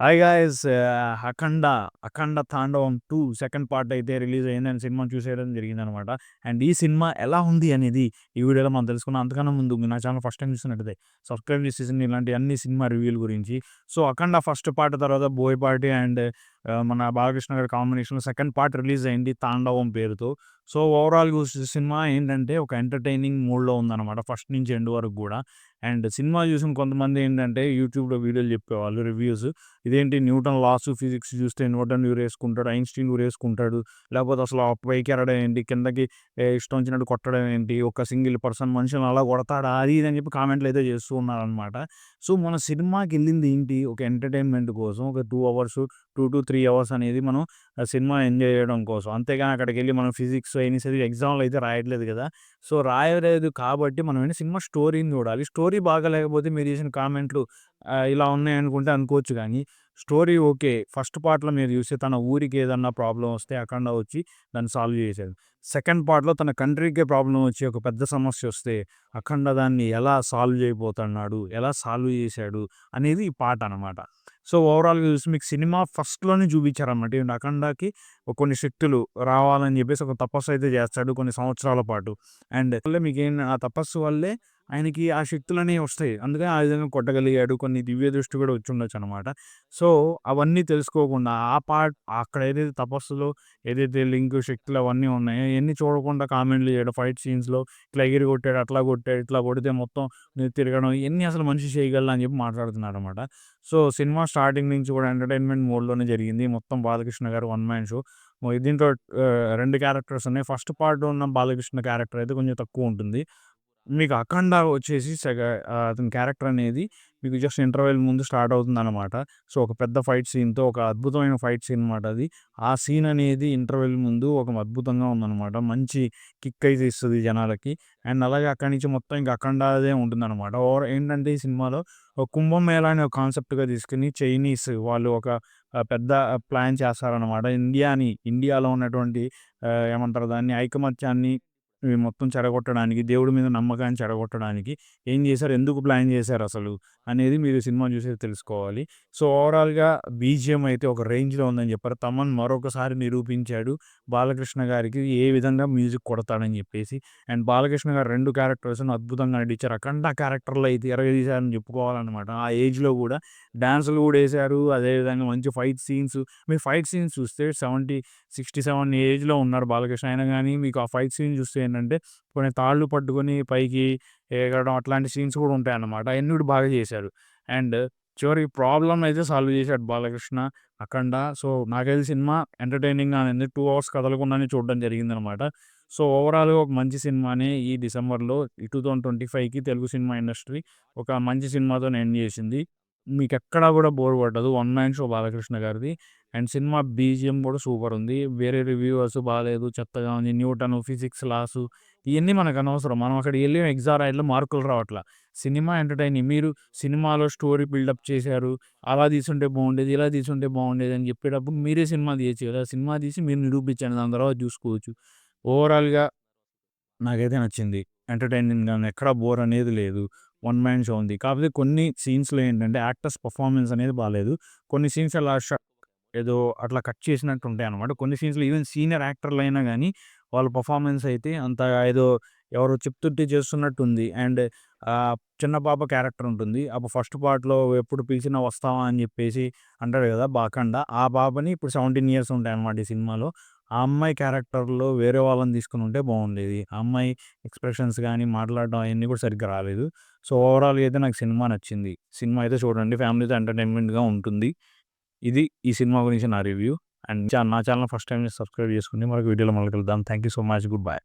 Hi guys Akhanda Akhanda Thandavam two second part అయితే release అయింది సినిమా చూసేయడం జరిగింది అనమాట అండ్ ఈ సినిమా ఎలా ఉంది అనేది ఈ వీడియోలో మనం తెలుసుకున్నాం అంతకన్నా ముందు నా ఛానల్ ఫస్ట్ టైం చూసినట్టయితే సబ్స్క్రైబ్ చేసేసింది ఇలాంటి అన్ని సినిమా రివ్యూల గురించి. సో అఖండ ఫస్ట్ పార్ట్ తర్వాత బోయ్ పార్టీ అండ్ మన బాలకృష్ణ గారి కాంబినేషన్లో సెకండ్ పార్ట్ రిలీజ్ అయింది తాండవం పేరుతో. సో ఓవరాల్ సినిమా ఏంటంటే ఒక ఎంటర్టైనింగ్ మూడ్లో ఉందన్నమాట ఫస్ట్ నుంచి ఎండ్ వరకు కూడా. అండ్ సినిమా చూసిన కొంతమంది ఏంటంటే యూట్యూబ్లో వీడియోలు చెప్పేవాళ్ళు రివ్యూస్. ఇదేంటి న్యూటన్ లాస్ ఫిజిక్స్ చూస్తే న్యూటన్ ఊరేసుకుంటాడు ఐన్స్టీన్ ఊరేసుకుంటాడు లేకపోతే అసలు పైకి ఎరడం ఏంటి కిందకి ఇష్టం వచ్చినట్టు కొట్టడం ఏంటి ఒక సింగిల్ పర్సన్ మనుషులను అలా కొడతాడా అది ఇది అని చెప్పి కామెంట్లు అయితే చేస్తూ ఉన్నారనమాట సో మన సినిమాకి వెళ్ళింది ఏంటి ఒక ఎంటర్టైన్మెంట్ కోసం ఒక two hours two to three hours అనేది మనం సినిమా ఎంజాయ్ చేయడం కోసం. అంతేగాని అక్కడికి వెళ్ళి మనం ఫిజిక్స్ అయినా సరే ఎగ్జామ్లు అయితే రాయట్లేదు కదా. సో రాయలేదు కాబట్టి మనం సినిమా స్టోరీని చూడాలి. స్టోరీ బాగా లేకపోతే మీరు చేసిన కామెంట్లు ఇలా ఉన్నాయి అనుకుంటే అనుకోవచ్చు కానీ స్టోరీ ఓకే. ఫస్ట్ పార్ట్లో మీరు చూస్తే తన ఊరికి ఏదన్నా ప్రాబ్లం వస్తే అఖండ వచ్చి దాన్ని సాల్వ్ చేసేది. సెకండ్ పార్ట్లో తన కంట్రీకే ప్రాబ్లం వచ్చి ఒక పెద్ద సమస్య వస్తే అఖండ దాన్ని ఎలా సాల్వ్ చేయబోతున్నాడు ఎలా సాల్వ్ చేశాడు అనేది ఈ పాట అనమాట సో ఓవరాల్గా చూసి మీకు సినిమా ఫస్ట్లోనే చూపించారన్నమాట. ఏంటి అఖండకి కొన్ని శక్తులు రావాలని చెప్పేసి ఒక తపస్సు అయితే చేస్తాడు కొన్ని సంవత్సరాల పాటు. అండ్ మీకు ఏం ఆ తపస్సు వల్లే ఆయనకి ఆ శక్తులనే వస్తాయి. అందుకని ఆ విధంగా కొట్టగలిగాడు. కొన్ని దివ్య దృష్టి కూడా వచ్చి ఉండొచ్చు అనమాట సో అవన్నీ తెలుసుకోకుండా ఆ పార్ట్ అక్కడ ఏదైతే తపస్సులో ఏదైతే లింక్ శక్తులు అవన్నీ ఉన్నాయో ఇవన్నీ చూడకుండా కామెంట్లు చేయడం. ఫైట్ సీన్స్లో ఇట్లా ఎగిరి కొట్టాడు అట్లా కొట్టాడు ఇట్లా కొడితే మొత్తం తిరగడం ఇవన్నీ అసలు మనిషి చేయగలరు అని చెప్పి మాట్లాడుతున్నాడు అనమాట సో సినిమా స్టార్టింగ్ నుంచి కూడా ఎంటర్టైన్మెంట్ మోడ్లోనే జరిగింది. మొత్తం బాలకృష్ణ గారు వన్ మ్యాన్ షో. దీంట్లో రెండు క్యారెక్టర్స్ ఉన్నాయి. ఫస్ట్ పార్ట్ ఉన్న బాలకృష్ణ క్యారెక్టర్ అయితే కొంచెం తక్కువ ఉంటుంది. మీకు అఖండ వచ్చేసి సెగ అతని క్యారెక్టర్ అనేది మీకు జస్ట్ ఇంటర్వెల్ ముందు స్టార్ట్ అవుతుందనమాట. సో, ఒక పెద్ద ఫైట్ సీన్‌తో ఒక అద్భుతమైన ఫైట్ సీన్ అనమాట అది. ఆ సీన్ అనేది ఇంటర్వెల్ ముందు ఒక అద్భుతంగా ఉందనమాట. మంచి కిక్ అయితే ఇస్తుంది జనాలకి. అండ్ అలాగే అక్కడి నుంచి మొత్తం ఇంక అఖండాదే ఉంటుందన్నమాట ఓవర్ ఏంటంటే ఈ సినిమాలో ఒక కుంభమేళ అనే ఒక కాన్సెప్ట్‌గా తీసుకుని చైనీస్ వాళ్ళు ఒక పెద్ద ప్లాన్ చేస్తారనమాట. ఇండియాని ఇండియాలో ఉన్నటువంటి ఏమంటారు దాన్ని ఐకమత్యాన్ని మొత్తం చెడగొట్టడానికి దేవుడి మీద నమ్మకాన్ని చెడగొట్టడానికి ఏం చేశారు? ఎందుకు ప్లాన్ చేశారు అసలు? అనేది మీరు సినిమా చూసి తెలుసుకోవాలి. సో ఓవరాల్గా బీజిఎం అయితే ఒక రేంజ్లో ఉందని చెప్పారు. తమన్ మరొకసారి నిరూపించాడు బాలకృష్ణ గారికి ఏ విధంగా మ్యూజిక్ కొడతాడని చెప్పేసి. అండ్ బాలకృష్ణ గారు రెండు క్యారెక్టర్స్ అద్భుతంగా నటించారు. అఖండ క్యారెక్టర్లు అయితే ఎరగదీశారని చెప్పుకోవాలన్నమాట ఆ ఏజ్లో కూడా డ్యాన్సులు కూడా వేశారు. అదేవిధంగా మంచి ఫైట్ సీన్స్. మీరు ఫైట్ సీన్స్ చూస్తే సెవెంటీ సిక్స్టీ సెవెన్ ఏజ్లో ఉన్నారు బాలకృష్ణ. అయినా కానీ మీకు ఆ ఫైట్ సీన్ చూస్తే ఏంటంటే కొన్ని తాళ్ళు పట్టుకొని పైకి ఎగడం అట్లాంటి సీన్స్ కూడా ఉంటాయన్నమాట. అవన్నీ కూడా బాగా చేశారు అండ్ చివరికి ప్రాబ్లం అయితే సాల్వ్ చేశాడు బాలకృష్ణ అఖండ. సో నాకైతే సినిమా ఎంటర్టైనింగ్ అనేది టూ అవర్స్ కదలకుండానే చూడడం జరిగింది అనమాట సో ఓవరాల్గా ఒక మంచి సినిమాని ఈ డిసెంబర్లో ఈ టూ థౌజండ్ ట్వంటీ ఫైవ్కి తెలుగు సినిమా ఇండస్ట్రీ ఒక మంచి సినిమాతో ఎండ్ చేసింది. మీకు ఎక్కడా కూడా బోర్ పడ్డదు వన్ మ్యాన్ షో బాలకృష్ణ గారిది. అండ్ సినిమా బీజిఎం కూడా సూపర్ ఉంది. వేరే రివ్యూవర్స్ బాగాలేదు చెత్తగా ఉంది. న్యూటన్ ఫిజిక్స్ లాస్ ఇవన్నీ మనకు అనవసరం. మనం అక్కడ వెళ్ళి ఎగ్జామ్ రాయట్లో మార్కులు రావట్లా. సినిమా ఎంటర్టైనింగ్. మీరు సినిమాలో స్టోరీ బిల్డప్ చేశారు. అలా తీసుంటే బాగుండేది ఇలా తీసుంటే బాగుండేది అని చెప్పేటప్పుడు మీరే సినిమా తీయచ్చు కదా. సినిమా తీసి మీరు నిరూపించండి. దాని తర్వాత చూసుకోవచ్చు. ఓవరాల్గా నాకైతే నచ్చింది. ఎంటర్టైనింగ్ కానీ ఎక్కడ బోర్ అనేది లేదు. వన్ మ్యాన్ షో ఉంది. కాకపోతే కొన్ని సీన్స్లో ఏంటంటే యాక్టర్స్ పర్ఫార్మెన్స్ అనేది బాగాలేదు కొన్ని సీన్స్ అలా ఏదో అట్లా కట్ చేసినట్టు ఉంటాయి అనమాట కొన్ని సీన్స్లో ఈవెన్ సీనియర్ యాక్టర్లు అయినా కానీ వాళ్ళ పర్ఫార్మెన్స్ అయితే అంత ఏదో ఎవరో చెప్తుంటే చేస్తున్నట్టు ఉంది అండ్ చిన్న పాప క్యారెక్టర్ ఉంటుంది. అప్పుడు ఫస్ట్ పార్ట్లో ఎప్పుడు పిలిచినా వస్తావా అని చెప్పేసి అంటాడు కదా బాకండ. ఆ పాపని ఇప్పుడు సెవెంటీన్ ఇయర్స్ ఉంటాయి అనమాట ఈ సినిమాలో. ఆ అమ్మాయి క్యారెక్టర్లో వేరే వాళ్ళని తీసుకుని ఉంటే బాగుండేది. ఆ అమ్మాయి ఎక్స్ప్రెషన్స్ కానీ మాట్లాడడం అవన్నీ కూడా సరిగ్గా రాలేదు. సో ఓవరాల్గా అయితే నాకు సినిమా నచ్చింది. సినిమా అయితే చూడండి. ఫ్యామిలీతో ఎంటర్టైన్మెంట్గా ఉంటుంది. ఇది ఈ సినిమా గురించి నా రివ్యూ. అండ్ నా ఛానల్ ఫస్ట్ టైం సబ్స్క్రైబ్ చేసుకుని మనకు వీడియోలో మళ్ళీ కలుద్దాం. Thank you so much good bye